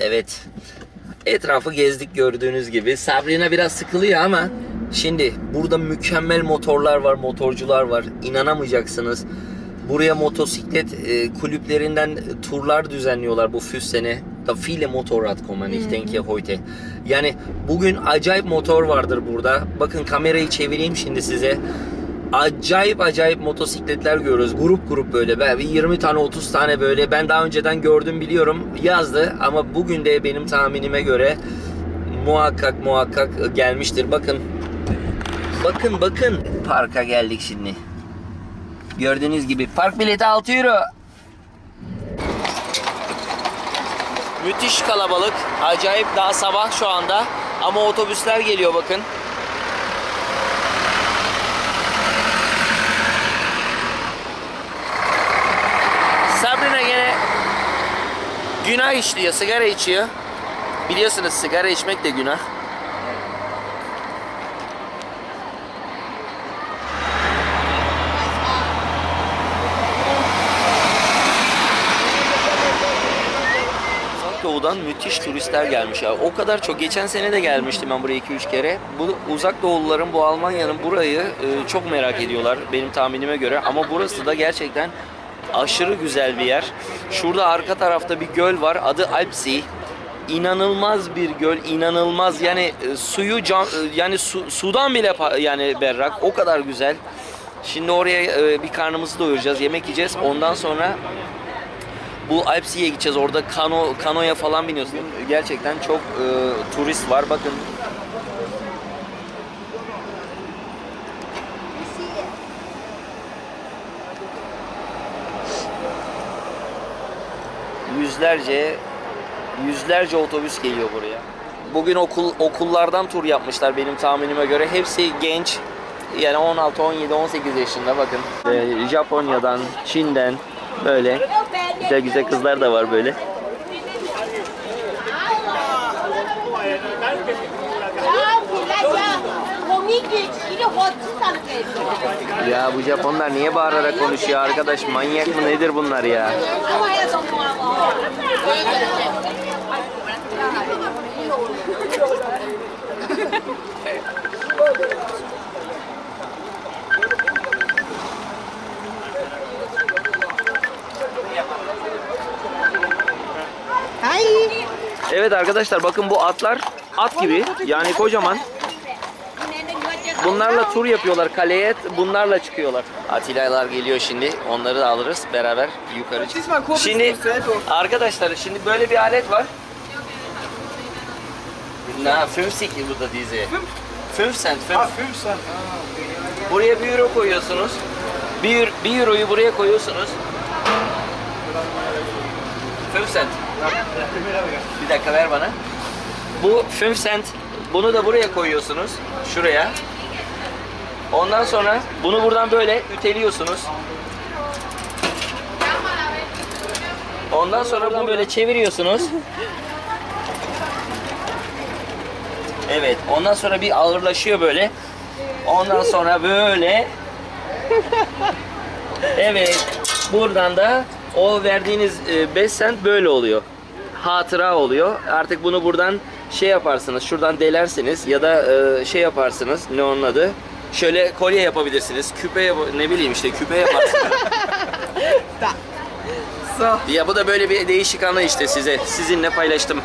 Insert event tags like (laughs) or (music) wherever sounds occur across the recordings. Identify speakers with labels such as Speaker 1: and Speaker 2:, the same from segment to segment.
Speaker 1: Evet. Etrafı gezdik gördüğünüz gibi. Sabrina biraz sıkılıyor ama şimdi burada mükemmel motorlar var, motorcular var. İnanamayacaksınız. Buraya motosiklet e, kulüplerinden turlar düzenliyorlar bu Füssen'e. Da viele Motorrad kommen, ich denke heute. Yani bugün acayip motor vardır burada. Bakın kamerayı çevireyim şimdi size. Acayip acayip motosikletler görüyoruz. Grup grup böyle. Ben bir 20 tane 30 tane böyle. Ben daha önceden gördüm biliyorum. Yazdı ama bugün de benim tahminime göre muhakkak muhakkak gelmiştir. Bakın. Bakın bakın. Parka geldik şimdi. Gördüğünüz gibi park bileti 6 euro. Müthiş kalabalık. Acayip daha sabah şu anda. Ama otobüsler geliyor bakın. Sabrina gene günah işliyor, sigara içiyor. Biliyorsunuz sigara içmek de günah. Doğu'dan müthiş turistler gelmiş ya. O kadar çok. Geçen sene de gelmiştim ben buraya 2-3 kere. Bu uzak doğuluların bu Almanya'nın burayı e, çok merak ediyorlar benim tahminime göre. Ama burası da gerçekten aşırı güzel bir yer. Şurada arka tarafta bir göl var. Adı Alpsee. İnanılmaz bir göl, inanılmaz. Yani e, suyu cam, e, yani su- sudan bile yani berrak. O kadar güzel. Şimdi oraya e, bir karnımızı doyuracağız, yemek yiyeceğiz. Ondan sonra bu Alpsi'ye gideceğiz. Orada kano kanoya falan biniyorsun. Gerçekten çok e, turist var. Bakın yüzlerce yüzlerce otobüs geliyor buraya. Bugün okul okullardan tur yapmışlar benim tahminime göre. Hepsi genç. Yani 16, 17, 18 yaşında bakın. Ee, Japonya'dan, Çin'den böyle güzel güzel kızlar da var böyle. Ya bu Japonlar niye bağırarak konuşuyor arkadaş? Manyak mı nedir bunlar ya? Evet arkadaşlar bakın bu atlar at gibi yani kocaman. Bunlarla tur yapıyorlar kaleye bunlarla çıkıyorlar. Atilaylar geliyor şimdi onları da alırız beraber yukarı çık. Şimdi arkadaşlar şimdi böyle bir alet var. Na 5 Sik bu da dizi. 5 cent 5.
Speaker 2: Ah, 5 Cent.
Speaker 1: Buraya 1 euro koyuyorsunuz. 1 1 euroyu buraya koyuyorsunuz. 5 cent. Bir dakika ver bana. Bu 5 cent. Bunu da buraya koyuyorsunuz. Şuraya. Ondan sonra bunu buradan böyle üteliyorsunuz. Ondan sonra bunu böyle çeviriyorsunuz. Evet. Ondan sonra bir ağırlaşıyor böyle. Ondan sonra böyle. Evet. Buradan da o verdiğiniz 5 cent böyle oluyor. Hatıra oluyor. Artık bunu buradan şey yaparsınız. Şuradan delersiniz ya da e, şey yaparsınız. Ne onun adı? Şöyle kolye yapabilirsiniz. Küpe yap ne bileyim işte küpe yaparsınız. (laughs)
Speaker 2: So.
Speaker 1: ya bu da böyle bir değişik anı işte size. Sizinle paylaştım.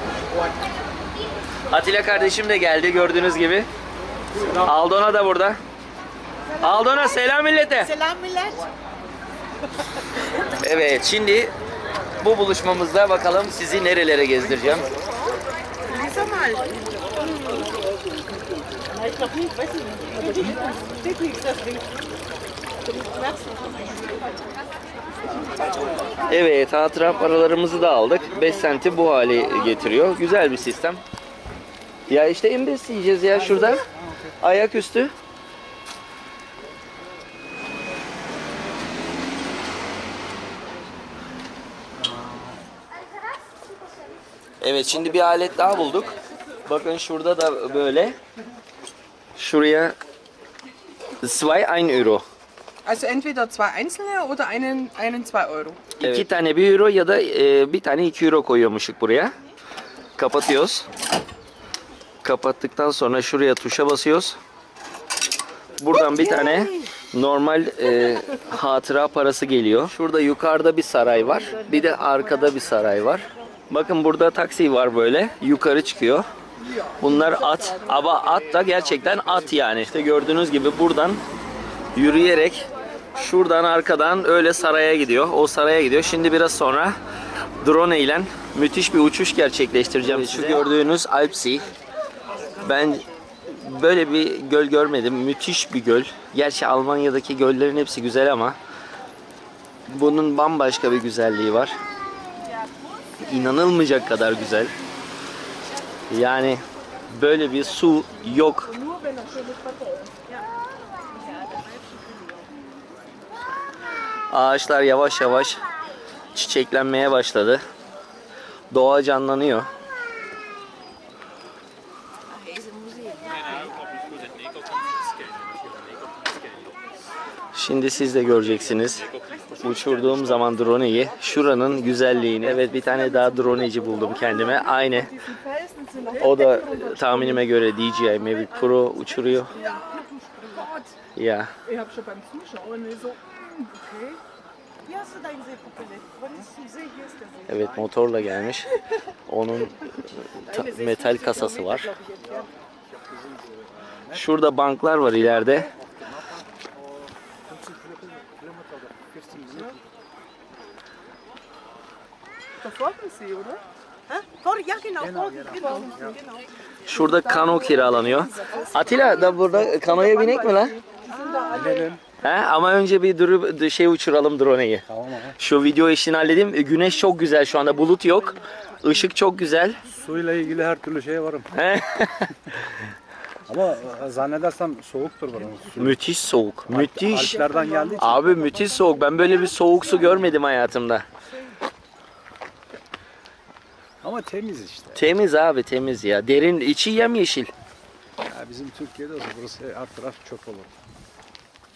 Speaker 1: Atilla kardeşim de geldi gördüğünüz gibi. Aldona da burada. Aldona selam millete.
Speaker 2: Selam millet. (laughs)
Speaker 1: Evet şimdi bu buluşmamızda bakalım sizi nerelere gezdireceğim.
Speaker 2: Lies mal.
Speaker 1: Evet hatıra paralarımızı da aldık. 5 senti bu hale getiriyor. Güzel bir sistem. Ya işte imbes yiyeceğiz ya şurada. Ayaküstü. Evet şimdi bir alet daha bulduk. Bakın şurada da böyle. Şuraya 2 1 euro.
Speaker 2: Also entweder zwei einzelne oder einen, einen 2 Euro.
Speaker 1: İki tane bir euro ya da e, bir tane iki euro koyuyormuşuk buraya. Kapatıyoruz. Kapattıktan sonra şuraya tuşa basıyoruz. Buradan bir tane normal e, hatıra parası geliyor. Şurada yukarıda bir saray var. Bir de arkada bir saray var. Bakın burada taksi var böyle. Yukarı çıkıyor. Bunlar at. Ama at da gerçekten at yani. İşte gördüğünüz gibi buradan yürüyerek şuradan arkadan öyle saraya gidiyor. O saraya gidiyor. Şimdi biraz sonra drone ile müthiş bir uçuş gerçekleştireceğim. Şu gördüğünüz Alpsee. Ben böyle bir göl görmedim. Müthiş bir göl. Gerçi Almanya'daki göllerin hepsi güzel ama bunun bambaşka bir güzelliği var. İnanılmayacak kadar güzel. Yani böyle bir su yok. Ağaçlar yavaş yavaş çiçeklenmeye başladı. Doğa canlanıyor. Şimdi siz de göreceksiniz. Uçurduğum zaman droneyi, şuranın güzelliğini. Evet bir tane daha droneci buldum kendime. Aynı. O da tahminime göre DJI Mavic Pro uçuruyor. Ya.
Speaker 2: Ich habe schon beim Zuschauen so, hm.
Speaker 1: Evet motorla gelmiş. Onun ta- metal kasası var. Şurada banklar var ileride.
Speaker 2: Da ist sie, oder?
Speaker 3: Ja genau, genau.
Speaker 1: Şurada kano kiralanıyor. Atilla da burada kanoya binek mi lan? He, ama önce bir durup şey uçuralım droneyi.
Speaker 4: Tamam.
Speaker 1: Şu video işini halledeyim. Güneş çok güzel şu anda bulut yok. Işık çok güzel.
Speaker 4: Suyla ilgili her türlü şeye varım.
Speaker 1: He? (laughs)
Speaker 4: Ama e, zannedersem soğuktur buranın.
Speaker 1: Müthiş soğuk. Müthiş.
Speaker 4: Alplerden geldiği için.
Speaker 1: Abi müthiş soğuk. Ben böyle bir soğuk su görmedim hayatımda.
Speaker 4: Ama temiz işte.
Speaker 1: Temiz abi temiz ya. Derin içi yemyeşil.
Speaker 4: Ya bizim Türkiye'de olsa burası her taraf çöp olur.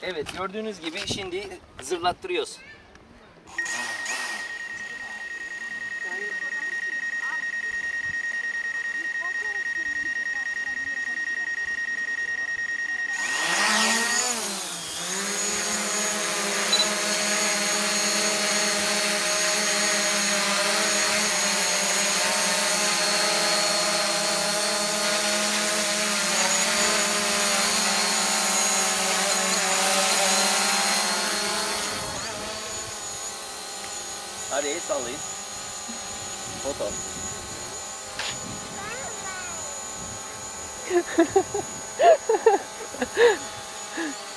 Speaker 1: Evet gördüğünüz gibi şimdi zırlattırıyoruz. Olha isso ali. Voltou. (laughs)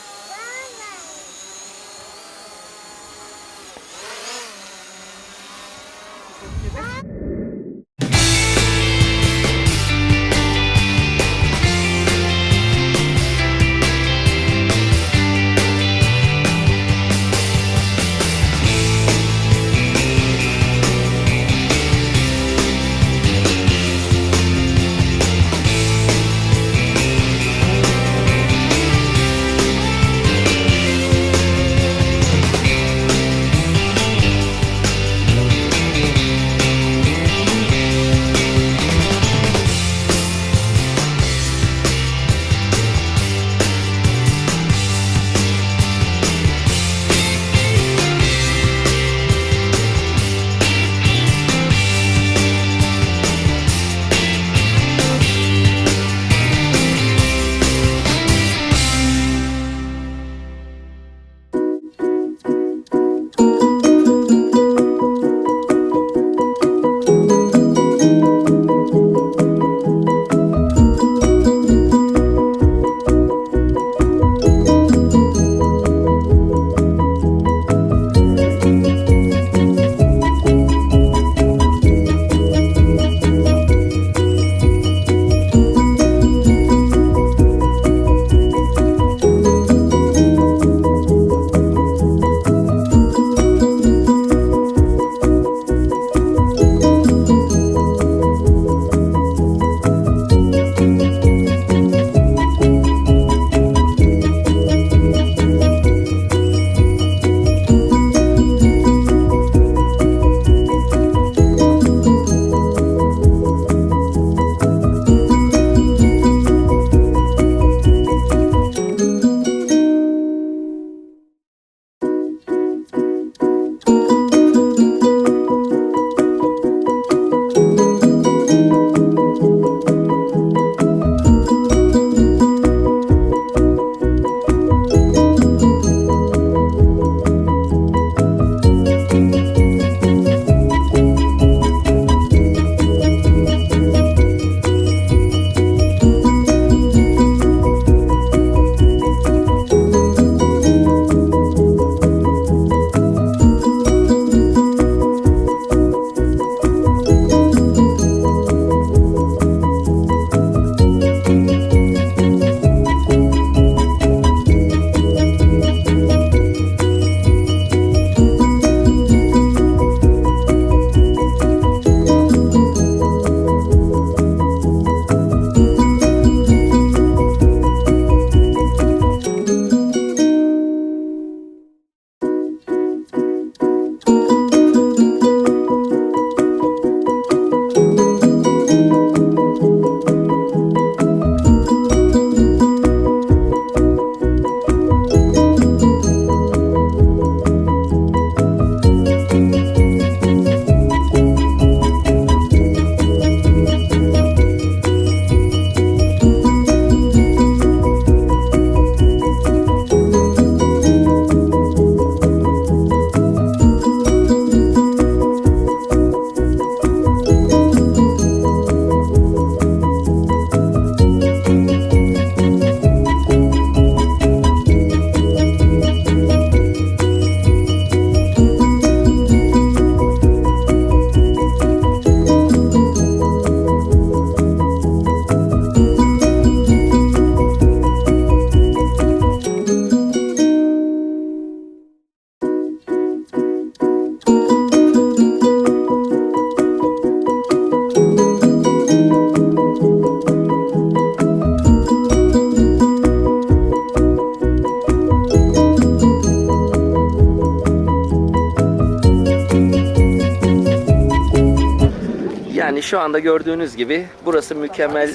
Speaker 1: şu anda gördüğünüz gibi burası mükemmel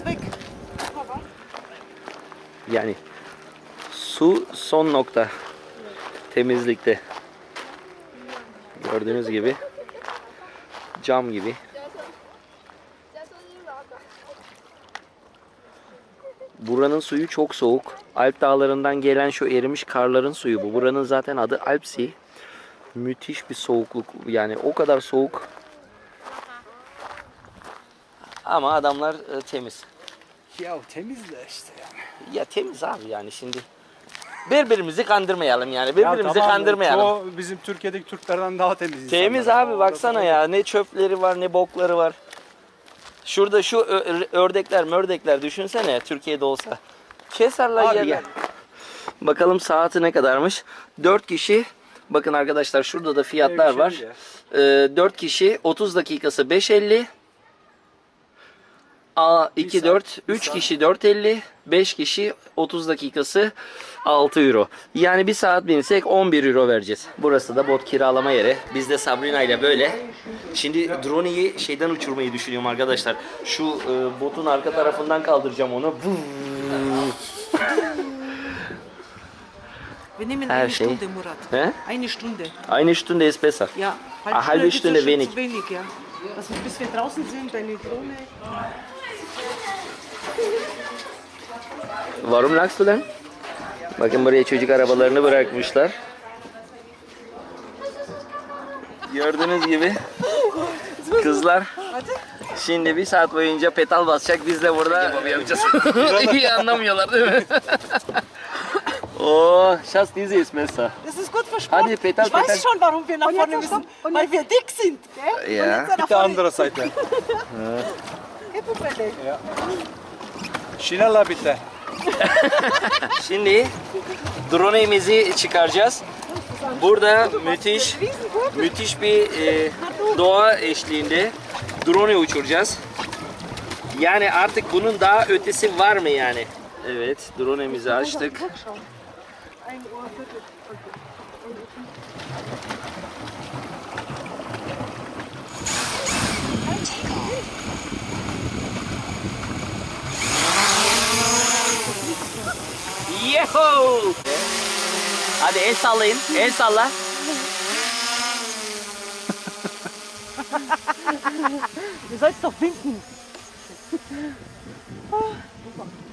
Speaker 1: yani su son nokta temizlikte. Gördüğünüz gibi cam gibi. Buranın suyu çok soğuk. Alp dağlarından gelen şu erimiş karların suyu bu. Buranın zaten adı Alpsi. Müthiş bir soğukluk. Yani o kadar soğuk. Ama adamlar e, temiz.
Speaker 4: Ya temiz de işte yani.
Speaker 1: Ya temiz abi yani şimdi. Birbirimizi kandırmayalım yani. Birbirimizi kandırmayalım.
Speaker 4: çoğu bizim Türkiye'deki Türklerden daha temiz insanlar.
Speaker 1: Temiz abi baksana ya. Ne çöpleri var ne bokları var. Şurada şu ö- ördekler mördekler düşünsene Türkiye'de olsa. Keserler
Speaker 4: Abi
Speaker 1: yerler.
Speaker 4: gel.
Speaker 1: Bakalım saati ne kadarmış. 4 kişi bakın arkadaşlar şurada da fiyatlar
Speaker 4: Bir şey
Speaker 1: var.
Speaker 4: değil ya.
Speaker 1: Ee, 4 kişi 30 dakikası 5.50. A 2
Speaker 4: saat,
Speaker 1: 4
Speaker 4: bir
Speaker 1: 3
Speaker 4: saat.
Speaker 1: kişi 4.50 5 kişi 30 dakikası 6 euro. Yani bir saat binsek 11 euro vereceğiz. Burası da bot kiralama yeri. Biz de Sabrina ile böyle. Şimdi drone'yi şeyden uçurmayı düşünüyorum arkadaşlar. Şu e, botun arka tarafından kaldıracağım onu.
Speaker 3: Wir nehmen
Speaker 1: Her
Speaker 3: eine
Speaker 1: şey.
Speaker 3: Stunde, Murat.
Speaker 1: He?
Speaker 3: Eine Stunde.
Speaker 1: Aynı Stunde ist besser.
Speaker 3: Ja,
Speaker 1: halbe Stunde wenig.
Speaker 3: Zu wenig, ja. Also bis wir draußen sind, deine Drohne.
Speaker 1: Warum lachst du lan? Bakın buraya çocuk arabalarını bırakmışlar. Gördüğünüz gibi kızlar şimdi bir saat boyunca pedal basacak. Biz de burada yapacağız. (laughs) İyi anlamıyorlar değil mi? (laughs) oh, Schatz, diese ist besser.
Speaker 3: Das ist gut für Sport.
Speaker 1: Hadi, Peter,
Speaker 3: ich weiß
Speaker 1: Peter.
Speaker 3: schon, warum wir nach vorne müssen. Weil wir dick sind. Gell?
Speaker 1: Ja.
Speaker 3: Vorne.
Speaker 4: andere Seite.
Speaker 3: Hippopelle.
Speaker 4: Şinella bitti. (laughs)
Speaker 1: Şimdi drone'imizi çıkaracağız. Burada müthiş müthiş bir e, doğa eşliğinde drone uçuracağız. Yani artık bunun daha ötesi var mı yani? Evet, drone'imizi açtık. Yeho! Hadi el sallayın, (laughs) el salla.
Speaker 3: Du sollst doch winken. (laughs)